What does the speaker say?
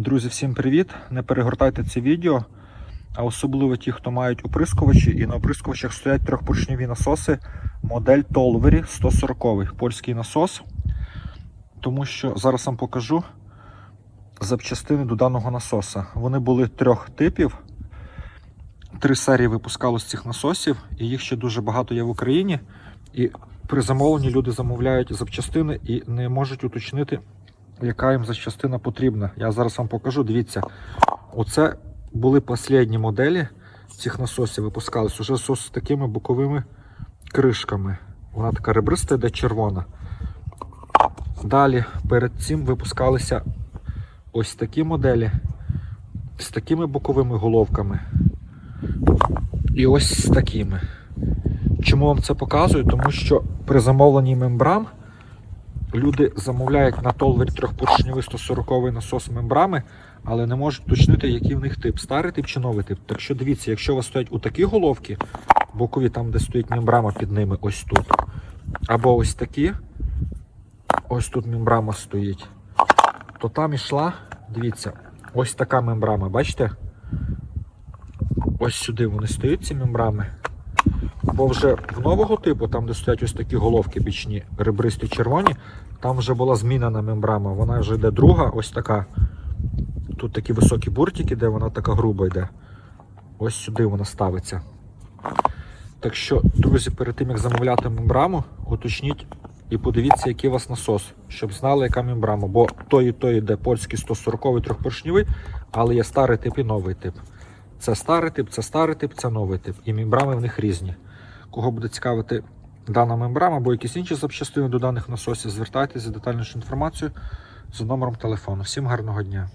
Друзі, всім привіт! Не перегортайте це відео, а особливо ті, хто мають оприскувачі, і на оприскувачах стоять трьохпоршневі насоси модель Tolvery 140 польський насос. Тому що зараз вам покажу запчастини до даного насоса. Вони були трьох типів. Три серії випускалось цих насосів, і їх ще дуже багато є в Україні. І при замовленні люди замовляють запчастини і не можуть уточнити, яка їм запчастина потрібна. Я зараз вам покажу. Дивіться, оце були останні моделі цих насосів. Випускались уже з такими боковими кришками. Вона така ребриста, йде червона. Далі перед цим випускалися ось такі моделі з такими боковими головками. І ось з такими. Чому вам це показую? Тому що при замовленні мембрам люди замовляють на толвері трьохпоршневий 140 насос мембрами, але не можуть уточнити, який в них тип, старий тип чи новий тип. Так що дивіться, якщо у вас стоять у такі головки, бокові, там, де стоїть мембрама під ними, ось тут. Або ось такі, ось тут мембрама стоїть, то там ішла, дивіться, ось така мембрама, бачите? Ось сюди вони стоять, ці мембрами. Бо вже в нового типу, там, де стоять ось такі головки бічні, ребристі червоні, там вже була змінена мембрама. Вона вже йде друга, ось така. Тут такі високі буртики, де вона така груба йде. Ось сюди вона ставиться. Так що, друзі, перед тим як замовляти мембраму, уточніть і подивіться, який у вас насос, щоб знали, яка мембрама. Бо той і той йде польський 140 трьохпоршневий, але є старий тип і новий тип. Це старий тип, це старий тип, це новий тип. І мембрами в них різні. Кого буде цікавити дана мембрана або якісь інші запчастини до даних насосів, звертайтеся за детальнішу інформацію за номером телефону. Всім гарного дня!